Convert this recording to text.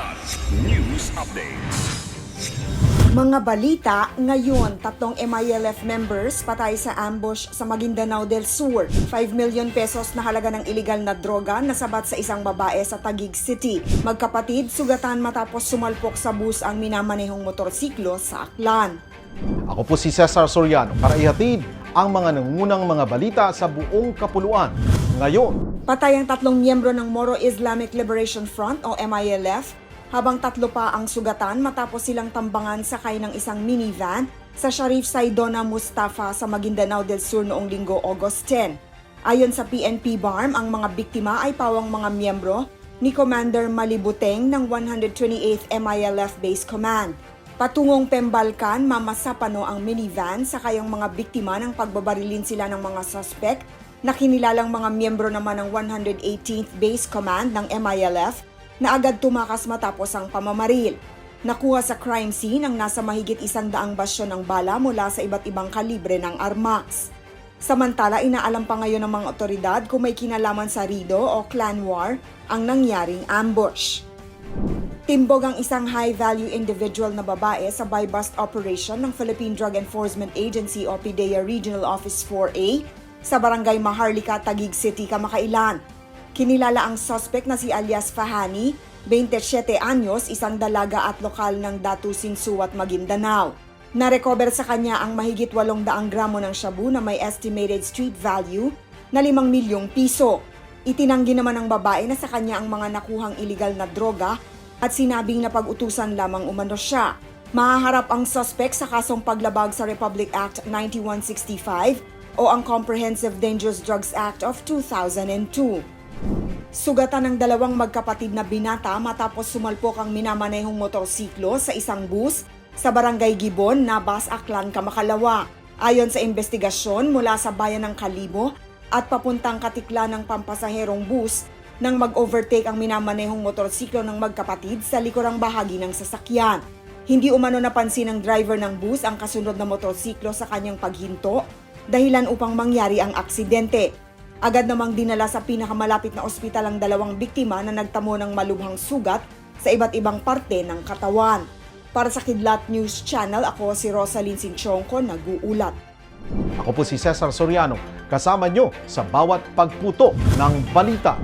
Kilat News Updates. Mga balita, ngayon, tatlong MILF members patay sa ambush sa Maguindanao del Sur. 5 million pesos na halaga ng iligal na droga nasabat sa isang babae sa Taguig City. Magkapatid, sugatan matapos sumalpok sa bus ang minamanehong motorsiklo sa Aklan. Ako po si Cesar Soriano para ihatid ang mga nangungunang mga balita sa buong kapuluan. Ngayon, Patay ang tatlong miyembro ng Moro Islamic Liberation Front o MILF, habang tatlo pa ang sugatan matapos silang tambangan sakay ng isang minivan sa Sharif Saidona Mustafa sa Maguindanao del Sur noong linggo August 10. Ayon sa PNP BARM, ang mga biktima ay pawang mga miyembro ni Commander Malibuteng ng 128th MILF Base Command. Patungong Pembalkan, mamasapano ang minivan sa kayang mga biktima ng pagbabarilin sila ng mga suspect na kinilalang mga miyembro naman ng 118th Base Command ng MILF na agad tumakas matapos ang pamamaril. Nakuha sa crime scene ang nasa mahigit isang daang basyo ng bala mula sa iba't ibang kalibre ng armas. Samantala, inaalam pa ngayon ng mga otoridad kung may kinalaman sa Rido o clan war ang nangyaring ambush. Timbog ang isang high-value individual na babae sa buy-bust operation ng Philippine Drug Enforcement Agency o PDEA Regional Office 4A sa barangay Maharlika, Taguig City, Kamakailan. Kinilala ang suspect na si alias Fahani, 27 anyos, isang dalaga at lokal ng Datusing Suwat, Maguindanao. Narecover sa kanya ang mahigit 800 gramo ng shabu na may estimated street value na 5 milyong piso. Itinanggi naman ng babae na sa kanya ang mga nakuhang iligal na droga at sinabing na pag-utusan lamang umano siya. Mahaharap ang suspect sa kasong paglabag sa Republic Act 9165 o ang Comprehensive Dangerous Drugs Act of 2002. Sugatan ng dalawang magkapatid na binata matapos sumalpok ang minamanehong motorsiklo sa isang bus sa Barangay Gibon, Nabas, Aklan, Kamakalawa. Ayon sa investigasyon mula sa bayan ng Kalibo at papuntang katikla ng pampasaherong bus nang mag-overtake ang minamanehong motorsiklo ng magkapatid sa likurang bahagi ng sasakyan. Hindi umano napansin ng driver ng bus ang kasunod na motorsiklo sa kanyang paghinto dahilan upang mangyari ang aksidente. Agad namang dinala sa pinakamalapit na ospital ang dalawang biktima na nagtamo ng malubhang sugat sa iba't ibang parte ng katawan. Para sa Kidlat News Channel, ako si Rosalyn Sinchonko, nag-uulat. ako po si Cesar Soriano kasama nyo sa bawat pagputo ng balita.